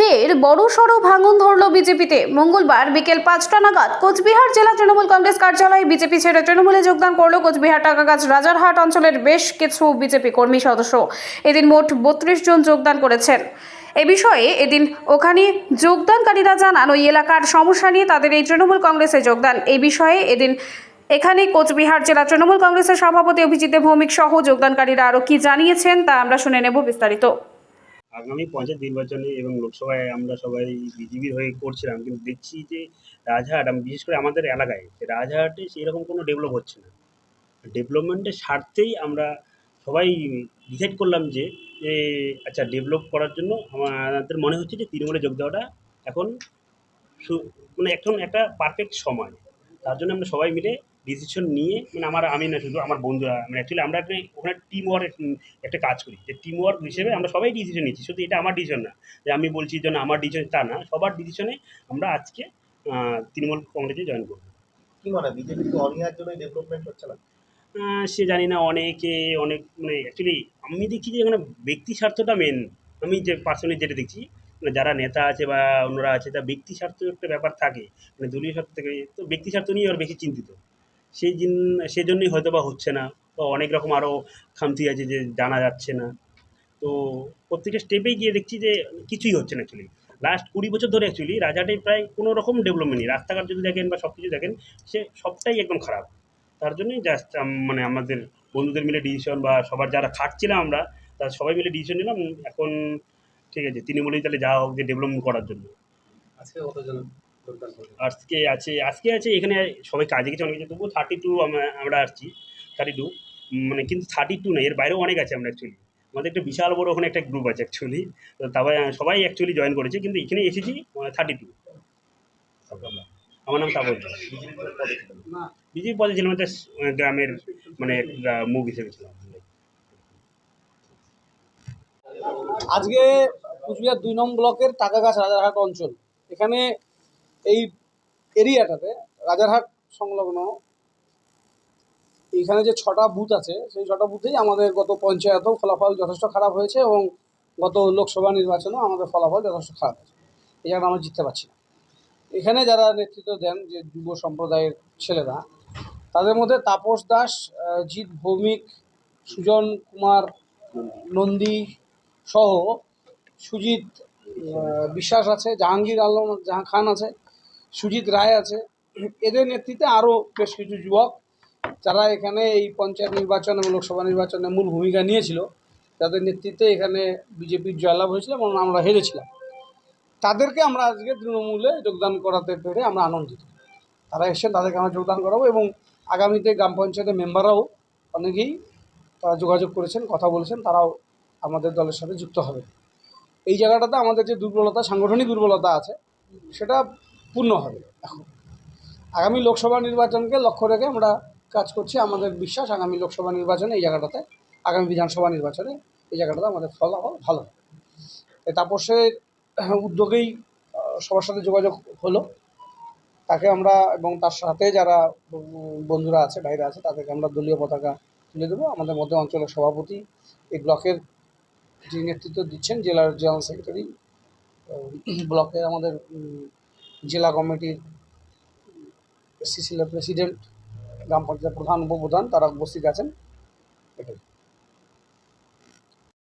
ফের বড়সড় ভাঙন ধরল বিজেপিতে। মঙ্গলবার বিকেল পাঁচটা নাগাদ কোচবিহার জেলা তৃণমূল কংগ্রেস কার্যালয়ে বিজেপি ছেড়ে তৃণমূলে যোগদান করল কোচবিহার টাকাগাছ রাজারহাট অঞ্চলের বেশ কিছু বিজেপি কর্মী সদস্য। এদিন মোট বত্রিশ জন যোগদান করেছেন। এ বিষয়ে এদিন ওখানে যোগদানকারীরা জানান, ওই এলাকার সমস্যা নিয়ে তাদের এই তৃণমূল কংগ্রেসে যোগদান। এই বিষয়ে এদিন এখানে কোচবিহার জেলা তৃণমূল কংগ্রেসের সভাপতি অভিজিৎ ভৌমিক সহ যোগদানকারীরা আরও কি জানিয়েছেন তা আমরা শুনে নেব বিস্তারিত। আগামী পঞ্চায়েত নির্বাচনে এবং লোকসভায় আমরা সবাই বিজেপির হয়ে করছিলাম, কিন্তু দেখছি যে রাজহাট, আমি বিশেষ করে আমাদের এলাকায় রাজহাটে সেরকম কোনো ডেভেলপ হচ্ছে না। ডেভেলপমেন্টের স্বার্থেই আমরা সবাই ডিসাইড করলাম যে আচ্ছা ডেভেলপ করার জন্য আমাদের মনে হচ্ছে যে তৃণমূলে যোগ দেওয়াটা এখন মানে এখন একটা পারফেক্ট সময়। তার জন্য আমরা সবাই মিলে ডিসিশন নিয়ে মানে আমার আমি না শুধু আমার বন্ধুরা মানে অ্যাকচুয়ালি আমরা একটা ওখানে টিম ওয়ার্ক একটা কাজ করি। যে টিম ওয়ার্ক হিসেবে আমরা সবাই ডিসিশন নিচ্ছি। শুধু এটা আমার ডিসিশন না। যে আমি বলছি যে না আমার ডিসিশন তা না সবার ডিসিশনে আমরা আজকে তৃণমূল কংগ্রেসে জয়েন করব। কি মনে হয় ডেভেলপমেন্ট হচ্ছে না? সে জানি না অনেকে অনেক মানে অ্যাকচুয়ালি আমি দেখছি যে এখানে ব্যক্তি স্বার্থটা মেন আমি যে পার্সোনালি যেটা দেখছি মানে যারা নেতা আছে বা অন্যরা আছে তা ব্যক্তি স্বার্থ একটা ব্যাপার থাকে। মানে দলীয় স্বার্থ থেকে তো ব্যক্তি স্বার্থ নিয়ে ওর বেশি চিন্তিত। সেই জিন সেজন্যই হয়তো বা হচ্ছে না বা অনেক রকম আরও খামতি আছে যে জানা যাচ্ছে না। তো প্রত্যেকটা স্টেপেই গিয়ে দেখছি যে কিছুই হচ্ছে না অ্যাকচুয়ালি লাস্ট কুড়ি বছর ধরে অ্যাকচুয়ালি রাজাটে প্রায় কোনো রকম ডেভেলপমেন্ট নেই। রাস্তাঘাট যদি দেখেন বা সব কিছু দেখেন, সে সবটাই একদম খারাপ। তার জন্যই জাস্ট মানে আমাদের বন্ধুদের মিলে ডিসিশন বা সবার যারা খাটছিলাম আমরা, তারা সবাই মিলে ডিসিশন নিলাম, এখন ঠিক আছে, তৃণমূলেই তাহলে যাওয়া হোক যে ডেভেলপমেন্ট করার জন্য। আজকে কতজন? আজকে আছে আজকে আছে, এখানে সবাই কাজে গেছে অনেক কিছু। তবুও থার্টি টু আমরা আসছি থার্টি টু মানে কিন্তু থার্টি টু না, এর বাইরেও অনেক আছে আমরা অ্যাকচুয়ালি আমাদের একটা বিশাল বড় ওখানে একটা গ্রুপ আছে অ্যাকচুয়ালি তো তবে সবাই অ্যাকচুয়ালি জয়েন করেছে, কিন্তু এখানে এসেছি থার্টি টু আমার নাম তাপস। বিজেপি পদে ছিলাম, একটা গ্রামের মানে মুখ হিসেবে ছিলাম। আজকে কুচবিহার দুই নম্বর ব্লকের টাকাগাছ রাজারহাট অঞ্চল। এখানে এই এরিয়াটাতে রাজারহাট সংলগ্ন এইখানে যে ছটা বুথ আছে, সেই ছটা বুথেই আমাদের গত পঞ্চায়েতেও ফলাফল যথেষ্ট খারাপ হয়েছে এবং গত লোকসভা নির্বাচনেও আমাদের ফলাফল যথেষ্ট খারাপ হয়েছে। এই জায়গাটা আমরা জিততে পারছি না। এখানে যারা নেতৃত্ব দেন যে যুব সম্প্রদায়ের ছেলেরা, তাদের মধ্যে তাপস দাস জিৎ ভৌমিক, সুজন কুমার নন্দী সহ সুজিত বিশ্বাস আছে, জাহাঙ্গীর আলম জাহাঁ খান আছে। সুজিত রায় আছে। এদের নেতৃত্বে আরও বেশ কিছু যুবক, যারা এখানে এই পঞ্চায়েত নির্বাচন এবং লোকসভা নির্বাচনে মূল ভূমিকা নিয়েছিল, তাদের নেতৃত্বে এখানে বিজেপির জয়লাভ হয়েছিল এবং আমরা হেরেছিলাম। তাদেরকে আমরা আজকে তৃণমূলে যোগদান করাতে পেরে আমরা আনন্দিত। তারা এসেছেন, তাদেরকে আমরা যোগদান করাবো এবং আগামীতে গ্রাম পঞ্চায়েতের মেম্বাররাও অনেকেই তারা যোগাযোগ করেছেন, কথা বলেছেন, তারাও আমাদের দলের সাথে যুক্ত হবে। এই জায়গাটাতে আমাদের যে দুর্বলতা, সাংগঠনিক দুর্বলতা আছে, সেটা পূর্ণ হবে। এখন আগামী লোকসভা নির্বাচনকে লক্ষ্য রেখে আমরা কাজ করছি, আমাদের বিশ্বাস আগামী লোকসভা নির্বাচনে এই জায়গাটাতে, আগামী বিধানসভা নির্বাচনে এই জায়গাটাতে আমাদের ফলাফল ভালো হবে। তাপসের উদ্যোগেই সবার সাথে যোগাযোগ হলো। তাকে আমরা এবং তার সাথে যারা বন্ধুরা আছে, ভাইরা আছে, তাদেরকে আমরা দলীয় পতাকা তুলে দেবো। আমাদের মধ্যে অঞ্চলের সভাপতি এই ব্লকের যিনি নেতৃত্ব দিচ্ছেন, জেলার জেনারেল সেক্রেটারি ব্লকের আমাদের জেলা কমিটির সিসিলের প্রেসিডেন্ট গ্রাম পঞ্চায়েত প্রধান উপপ্রধান তারা উপস্থিত আছেন। এটাই।